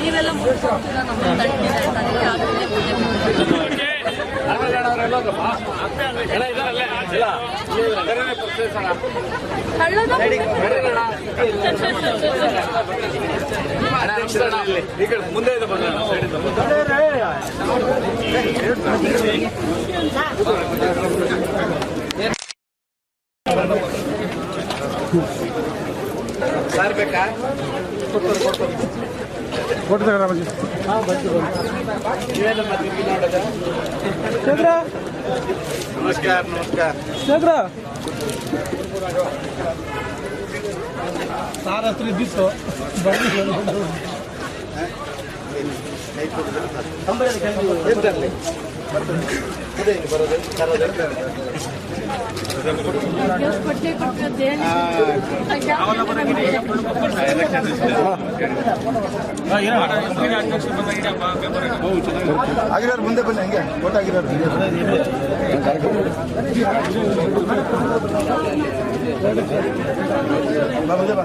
ನೀವೆಲ್ಲ ಮುಗಿಸ್ಕೊಡ್ತೀರಾ ನಮ್ಮ ಮುಂದೆ ಇದೆ ಸಾರ್ ಬೇಕಾ ನಮಸ್ಕಾರ ನಮಸ್ಕಾರ ಸಾರ್ ಹತ್ರ ಇದ್ದಿತ್ತು ಏನ್ ಮತ್ತೆ ಬರೋದು ಆಗಿರೋರು ಮುಂದೆ ಬನ್ನಿ ಹಂಗೆ. ಬಾ ಮುಂದೆ ಬಾ.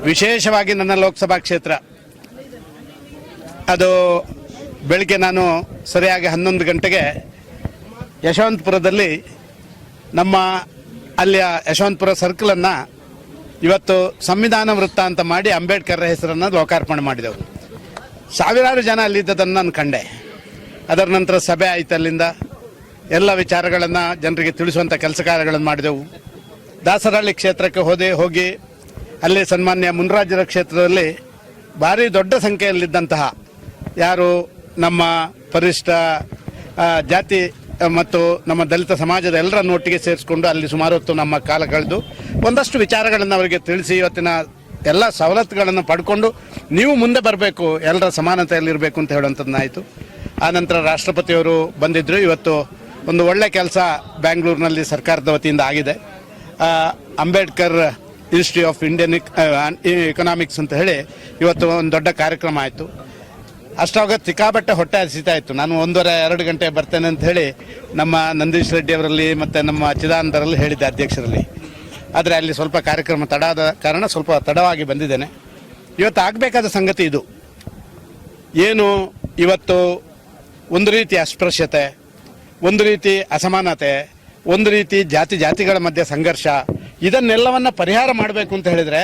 ವಿಶೇಷವಾಗಿ ನನ್ನ ಲೋಕಸಭಾ ಕ್ಷೇತ್ರ. ಅದು ಬೆಳಿಗ್ಗೆ ನಾನು ಸರಿಯಾಗಿ ಹನ್ನೊಂದು ಗಂಟೆಗೆ ಯಶವಂತಪುರದಲ್ಲಿ ನಮ್ಮ ಅಲ್ಲಿಯ ಯಶವಂತಪುರ ಸರ್ಕಲನ್ನು ಇವತ್ತು ಸಂವಿಧಾನ ವೃತ್ತ ಅಂತ ಮಾಡಿ ಅಂಬೇಡ್ಕರ್ ಹೆಸರನ್ನು ಲೋಕಾರ್ಪಣೆ ಮಾಡಿದೆವು ಸಾವಿರಾರು ಜನ ಅಲ್ಲಿದ್ದದನ್ನು ನಾನು ಕಂಡೆ. ಅದರ ನಂತರ ಸಭೆ ಆಯಿತು ಅಲ್ಲಿಂದ. ಎಲ್ಲ ವಿಚಾರಗಳನ್ನು ಜನರಿಗೆ ತಿಳಿಸುವಂಥ ಕೆಲಸ ಕಾರ್ಯಗಳನ್ನು ಮಾಡಿದೆವು. ದಾಸರಹಳ್ಳಿ ಕ್ಷೇತ್ರಕ್ಕೆ ಹೋದೆ ಹೋಗಿ ಅಲ್ಲಿ ಸನ್ಮಾನ್ಯ ಮುನ್ರಾಜರ ಕ್ಷೇತ್ರದಲ್ಲಿ ಭಾರಿ ದೊಡ್ಡ ಸಂಖ್ಯೆಯಲ್ಲಿದ್ದಂತಹ ಯಾರು ನಮ್ಮ ಪರಿಷ್ಠ ಜಾತಿ ಮತ್ತು ನಮ್ಮ ದಲಿತ ಸಮಾಜದ ಎಲ್ಲರನ್ನು ಒಟ್ಟಿಗೆ ಸೇರಿಸಿಕೊಂಡು ಅಲ್ಲಿ ಸುಮಾರು ಹೊತ್ತು ನಮ್ಮ ಕಾಲ ಕಳೆದು ಒಂದಷ್ಟು ವಿಚಾರಗಳನ್ನು ಅವರಿಗೆ ತಿಳಿಸಿ ಇವತ್ತಿನ ಎಲ್ಲ ಸವಲತ್ತುಗಳನ್ನು ಪಡ್ಕೊಂಡು ನೀವು ಮುಂದೆ ಬರಬೇಕು, ಎಲ್ಲರ ಸಮಾನತೆಯಲ್ಲಿರಬೇಕು ಅಂತ ಹೇಳುವಂಥದ್ದಾಯಿತು ಆ ನಂತರ ರಾಷ್ಟ್ರಪತಿಯವರು ಬಂದಿದ್ದರು ಇವತ್ತು ಒಂದು ಒಳ್ಳೆ ಕೆಲಸ ಬ್ಯಾಂಗ್ಳೂರಿನಲ್ಲಿ ಸರ್ಕಾರದ ವತಿಯಿಂದ ಆಗಿದೆ. Ambedkar institute of Indian economics ಅಂತ ಹೇಳಿ ಇವತ್ತು ಒಂದು ದೊಡ್ಡ ಕಾರ್ಯಕ್ರಮ ಆಯಿತು. ಅಷ್ಟಾಗ ಸಿಕ್ಕಾಬಟ್ಟೆ ಹೊಟ್ಟೆ ಹಸಿತಾ ಇತ್ತು. ನಾನು ಒಂದೂವರೆ, ಎರಡು ಗಂಟೆ ಬರ್ತೇನೆ ಅಂತ ಹೇಳಿ ನಮ್ಮ ನಂದೀಶ್ ರೆಡ್ಡಿ ಅವರಲ್ಲಿ ಮತ್ತು ನಮ್ಮ ಚಿದಾನಂದರಲ್ಲಿ ಹೇಳಿದ್ದೆ ಅಧ್ಯಕ್ಷರಲ್ಲಿ. ಆದರೆ ಅಲ್ಲಿ ಸ್ವಲ್ಪ ಕಾರ್ಯಕ್ರಮ ತಡ ಆದ ಕಾರಣ ಸ್ವಲ್ಪ ತಡವಾಗಿ ಬಂದಿದ್ದೇನೆ. ಇವತ್ತು ಆಗಬೇಕಾದ ಸಂಗತಿ ಇದು. ಏನು ಇವತ್ತು ಒಂದು ರೀತಿ ಅಸ್ಪೃಶ್ಯತೆ, ಒಂದು ರೀತಿ ಅಸಮಾನತೆ, ಒಂದು ರೀತಿ ಜಾತಿ ಜಾತಿಗಳ ಮಧ್ಯೆ ಸಂಘರ್ಷ ಇದನ್ನೆಲ್ಲವನ್ನ ಪರಿಹಾರ ಮಾಡಬೇಕು ಅಂತ ಹೇಳಿದ್ರೆ